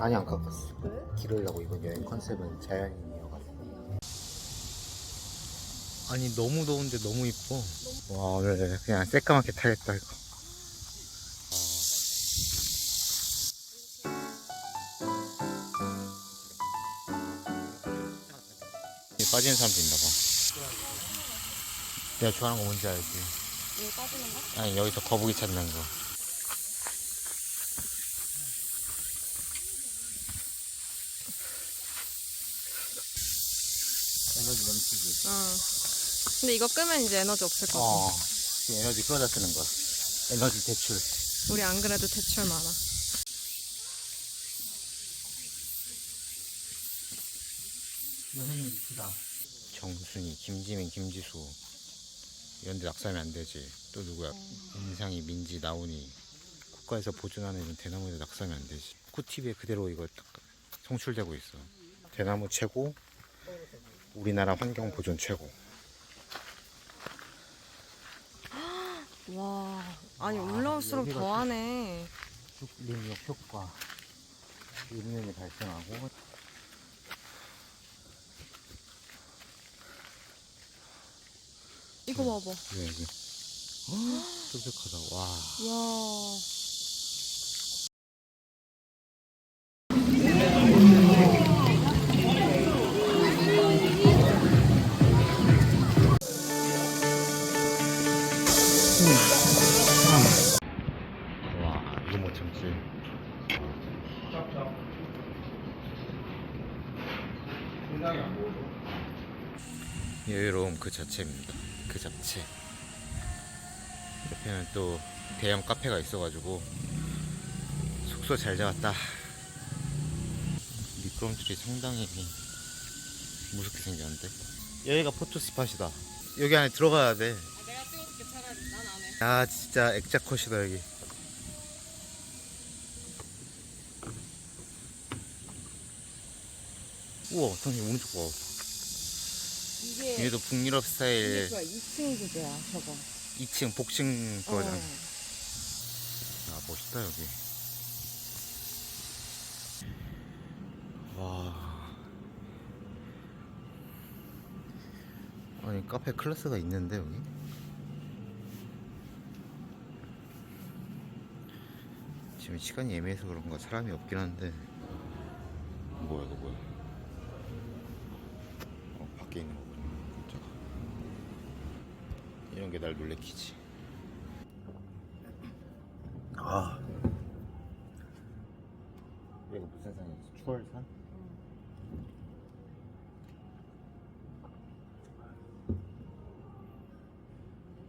아니 안 깎았어. 왜? 기르려고 이번 여행 컨셉은 자연인이어가지고. 아니 너무 더운데 너무 이뻐. 와 오늘 그냥 새까맣게 타겠다 이거. 이 빠지는 사람도 있나 봐. 내가 좋아하는 거 뭔지 알지? 이거 빠지는 거? 아니 여기서 거북이 찾는 거. 넘치지. 어. 근데 이거 끄면 이제 에너지 없을 것 같아. 어. 지금 에너지 끌어다 쓰는 거야. 에너지 대출. 우리 안 그래도 대출 많아. 정순이, 김지민, 김지수 이런 데 낙서하면 안 되지. 또 누구야? 인상이, 민지, 나훈이 국가에서 보존하는 이런 대나무에 낙서하면 안 되지. 쿠티비에 그대로 이거 딱 송출되고 있어. 대나무 최고, 우리나라 환경 보존 최고. 와. 아니 와, 올라올수록 여기가 더하네. 숲림력 효과 림면이 발생하고 이거 봐봐. 왜 여기 뾰족하다 와 와. 와 자체입니다. 그 자체. 옆에는 또 대형 카페가 있어가지고 숙소 잘 잡았다. 미끄럼틀이 상당히 무섭게 생겼는데? 여기가 포토 스팟이다. 여기 안에 들어가야 돼. 내가 찍어줄게 차라리. 난 안 해. 아 진짜 액자 컷이다 여기. 우와 당신 오른쪽 봐 이게 얘도 북유럽 스타일 2층 구조야 저거. 2층 복층 그거잖아 어. 아 멋있다 여기. 와. 아니 카페 클래스가 있는데 여기? 지금 시간이 애매해서 그런가 사람이 없긴 한데 뭐야 이거 뭐야 어 밖에 있는 거구나 깜짝아 이런 게 날 놀래키지 아 여기가 무슨 산이지? 추월산?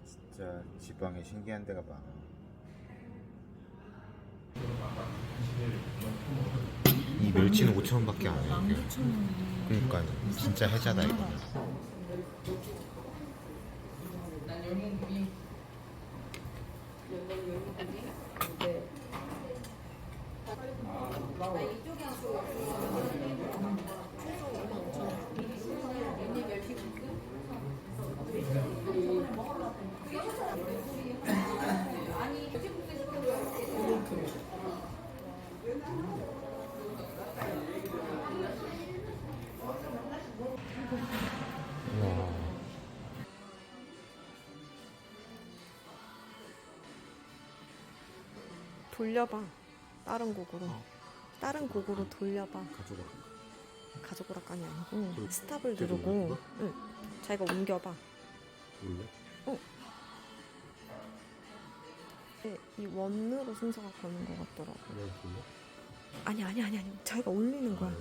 진짜 지방에 신기한 데가 많아 이 멸치는 5천 원밖에 안 해. 그러니까 진짜 해자다 이거. 와. 돌려봐. 다른 곡으로. 다른 곡으로 돌려봐. 가져가. 가져오라까지 아니고 그- 스탑을 계속 누르고 응. 자기가 옮겨봐. 원래? 네, 이 원으로 순서가 가는 것 같더라고. 아니 아니 아니 아니. 자기가 올리는 거야.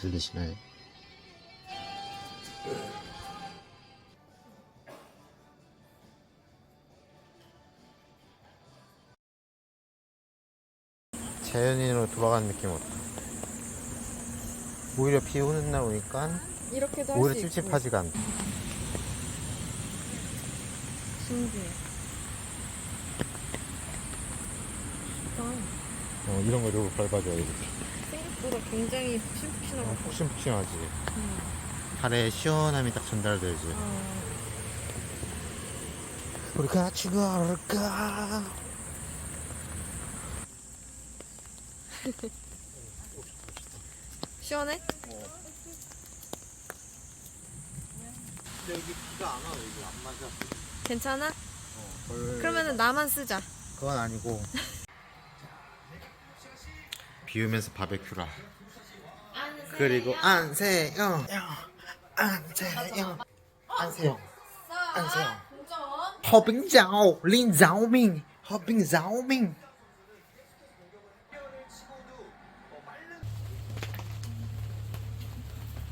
들리시나요? 자연인으로 돌아가는 느낌 어때? 오히려 비 오는 날 오니까 이렇게도 할수 오히려 있고. 찝찝하지가 않다. 신기해. 좋다. 어, 이런 거 이렇게 밟아줘야 이 생각보다 굉장히 푹신푹신하고. 푹신푹신하지. 음. 팔에 시원함이 딱 전달되지. 어. 우리 같이 걸을까? 시원해? 근데 여기 비가 안 와, 여기 안 맞아. 괜찮아? 어, 벌... 그러면은 나만 쓰자. 그건 아니고. 비우면서 바베큐라. 그리고 안세요. 안세요. 안세요. 안세요. 아, 허빙자오 린자오밍 허빙자오밍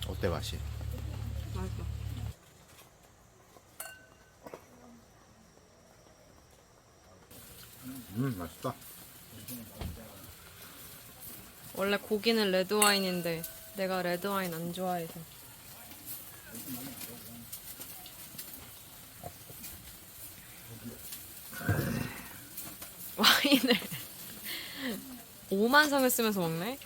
어때 맛이? 맛있어. 음 맛있다. 원래 고기는 레드 와인인데 내가 레드 와인 안 좋아해서. 와인을 5만 성을 쓰면서 먹네?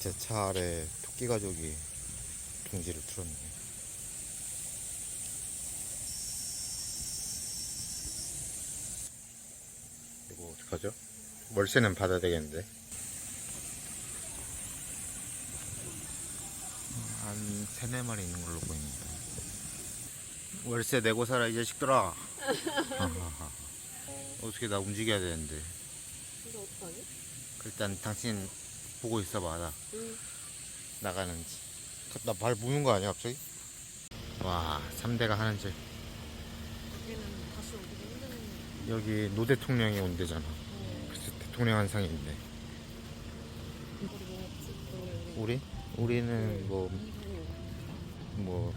제차 아래 토 끼 가족이 둥지를 틀었네 이거 어떡하죠? 월세는 받아야 되겠는데 한 세네 마리 있는 걸로 보입니다 월세 내고 살아 이 자식들아. 어떻게 나 움직여야 되는데 이거 어떡하지? 일단 당신 보고 있어봐 나 응. 나가는지. 나 발 무는 거 아니야 갑자기? 와 3대가 하는 힘든 여기 노 대통령이 온대잖아. 그래서 대통령 한상이 있네. 우리? 우리는 뭐, 뭐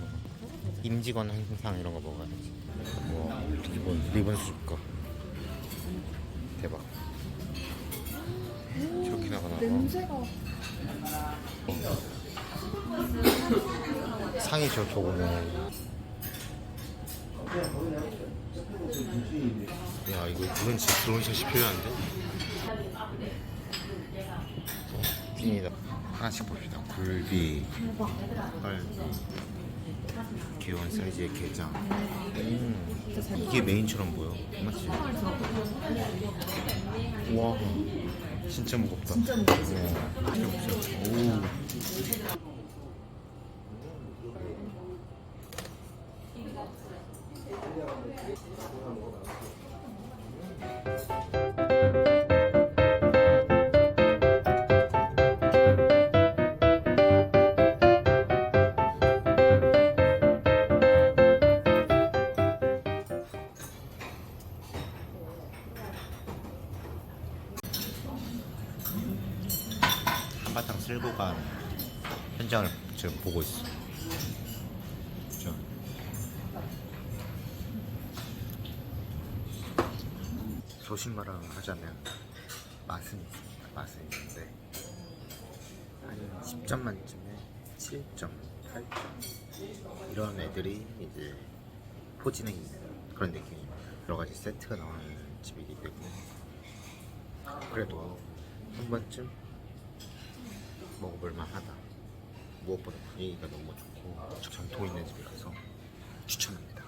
임직원 한상 이런 거 먹어야지. 뭐 리본 리본 수집거. 대박. 저기 나가나 냄새가 상이 저렇게 오네. 야 이거 이건 진짜 드론샷이 필요한데? 어, 찐이다. 하나씩 봅시다. 굴비 헐비 귀여운 사이즈의 게장. 음, 이게 메인처럼 보여. 맞지? 와 진짜 무겁다. 진짜 무겁다 오 한바탕 쓸고 간 현장을 지금 보고 있어. 도식마랑 하자면 맛은 있습니다. 맛은 있는데 한 10점 만점에 7점, 8점 이런 애들이 이제 포진해 있는 그런 느낌입니다. 여러 가지 세트가 나오는 집이기 때문에 그래도 한 번쯤 먹어볼 만하다. 무엇보다 분위기가 너무 좋고 전통 있는 집이라서 추천합니다.